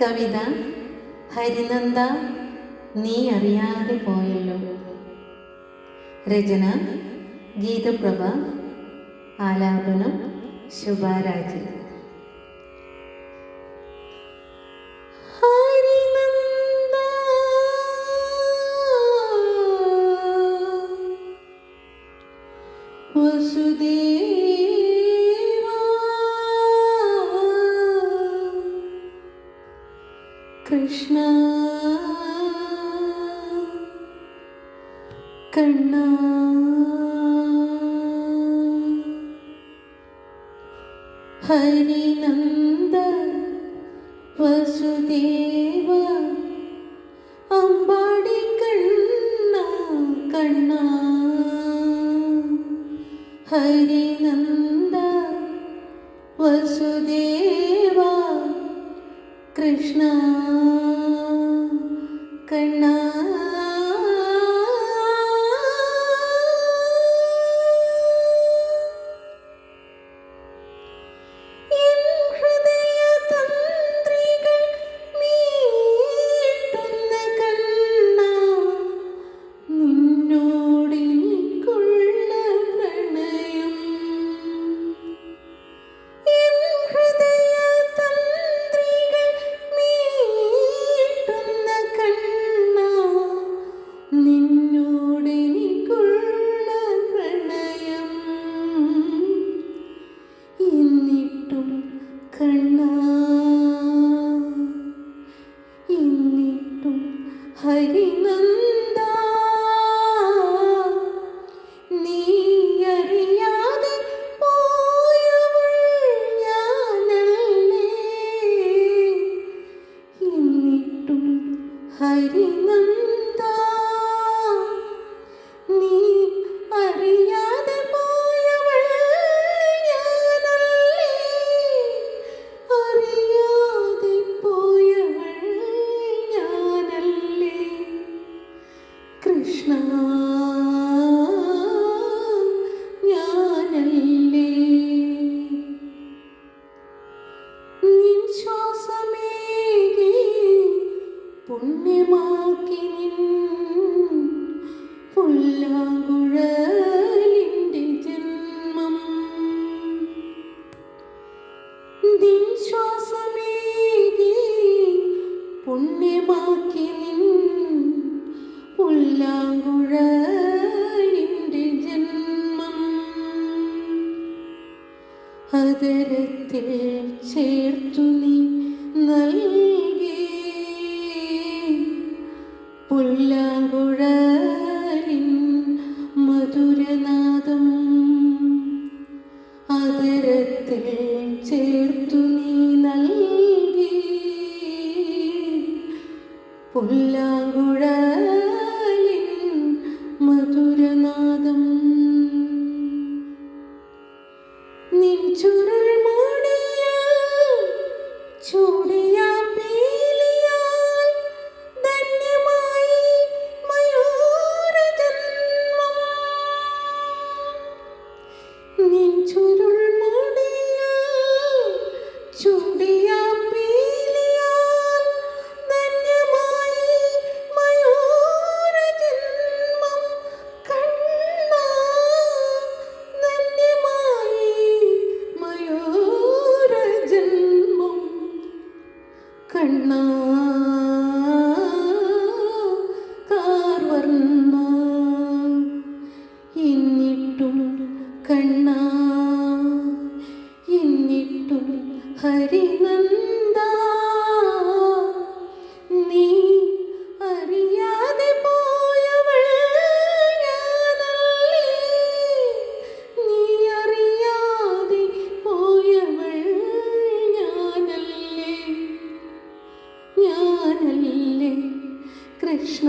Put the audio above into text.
കവിത ഹരിനന്ദ നീ അറിയാതെ പോയല്ലോ. രചന ഗീതപ്രഭ ആലാപനം ശുഭാരാജ് കൃഷ്ണ കണ്ണ ഹരിനന്ദ വസുദേവ അമ്പാടി കണ്ണ കണ്ണ ഹരിനന്ദ വസുദേവ कृष्ण कण्णा ഹരിനന്ദ നീ അറിയാതെ പോയവൾ നിൻ ശ്വാസമേകി പുണ്യമാക്കി നിൻ പുല്ലാങ്കുഴലിന്റെ ജന്മം. അതരത്തിൽ ചേർത്തു നീ നൽകി അതരത്തിൽ ചേർത്തു നീ നൽകി. പുല്ലാങ്കുഴലിൻ മധുരനാദം. നിൻ ചുരുൾ മൂടിയ ചൂടിയ കൃഷ്ണ